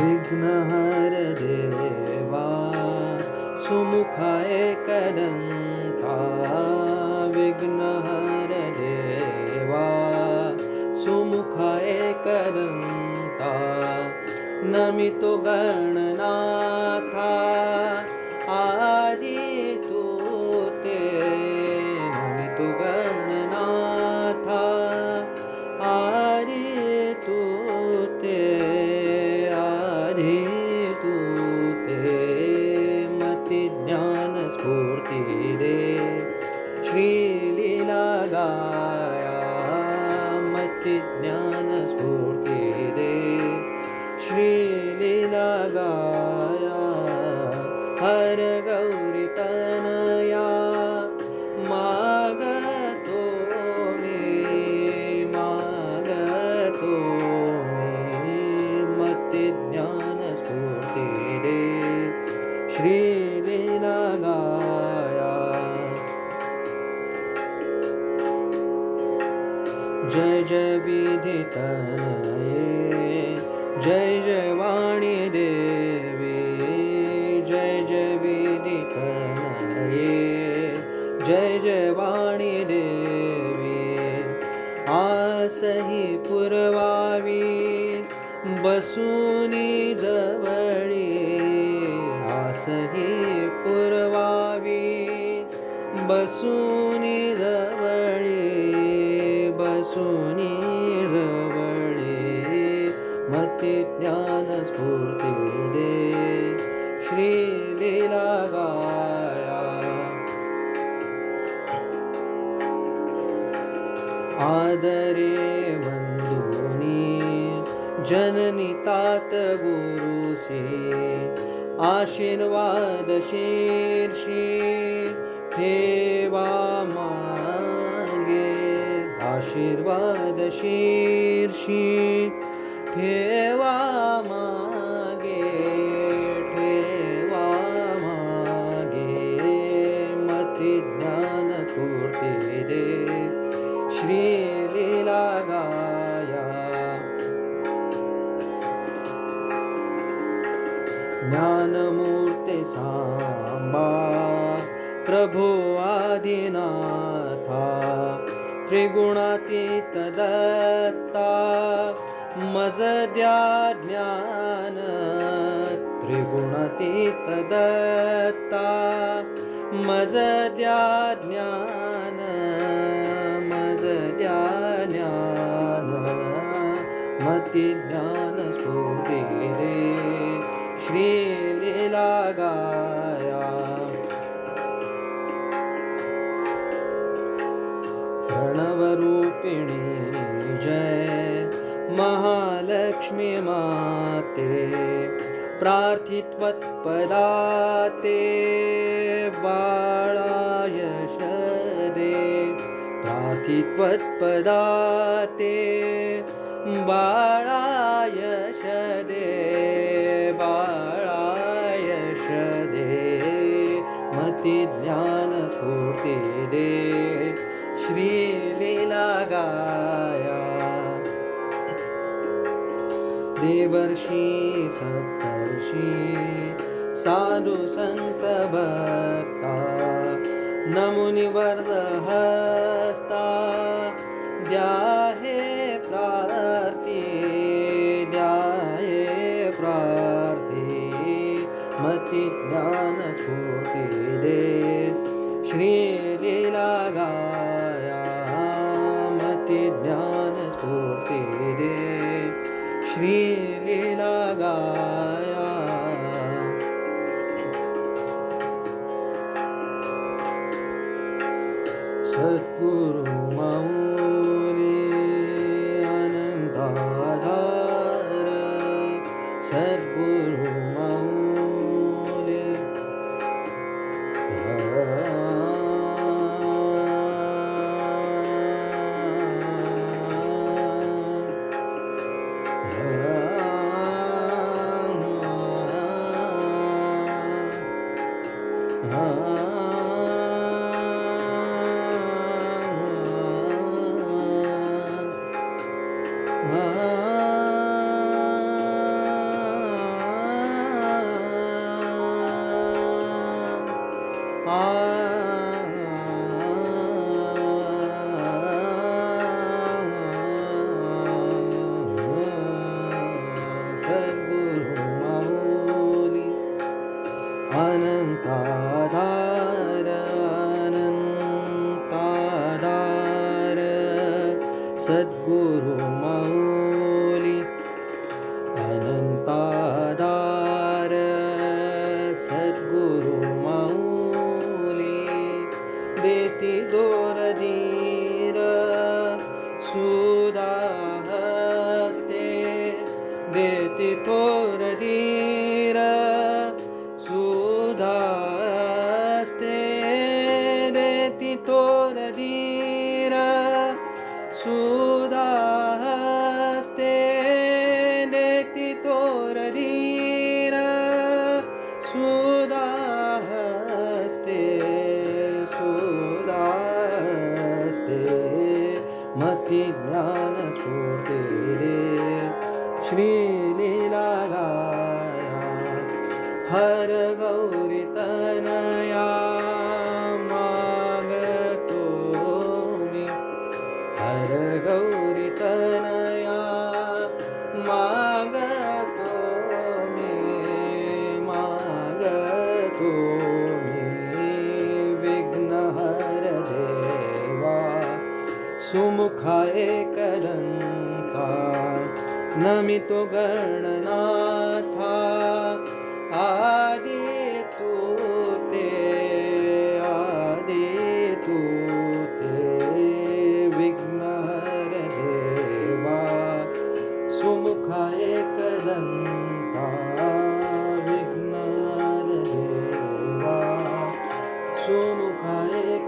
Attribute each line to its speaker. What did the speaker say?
Speaker 1: विघ्नहरदेवा सुमुखाय कदं विघ्नहरदेवा सुमुखाय कदं नमितो गणनाथा ज्ञानस्फूर्तिदे श्रीलिनागा जय जय विधितनये जय जय वाणी देवी जय जय विधितनये जय जय वाणी देवी आसही पुरवावी बसुनी जवळी आसही पुरवावी बसुनी जवळी. सुनीरवळे मतिज्ञानस्फूर्तिडे श्रीलीलागाया आदरे मन्धुनि जननितातगुरुषी आशीर्वादशी শীর্ষে गुणातीत दत्ता मज द्या ज्ञान त्रिगुणातीत दत्ता मज द्या ज्ञान मज द्या ज्ञान मती ज्ञान स्फूर्ती रे श्री लीला ते प्रार्थित्वत्पदाते बाळायश दे प्रार्थित्वत्पदाते बाळाय देवर्षि सप्तर्षि साधु संत सन्तभक्ता नमुनिवरदहस्ता ध्याहे प्रार्थी ध्याये प्रार्थी दे। श्री लगाया Ah. सद्गुरु मौली अनंताधार सद्गुरु मौली देती दोरधीर सुधा हस्ते देती थोरधीर सुधा हस्ते देती थोरधीर सुधा मती ज्ञान स्फूर्ते सुमुखाये कदन्ता नमितो गणनाथा आदि तु ते आदि तु ते विघ्नहरदेवा सुमुखाये कदन्ता विघ्नहरदेवा सुमुखाये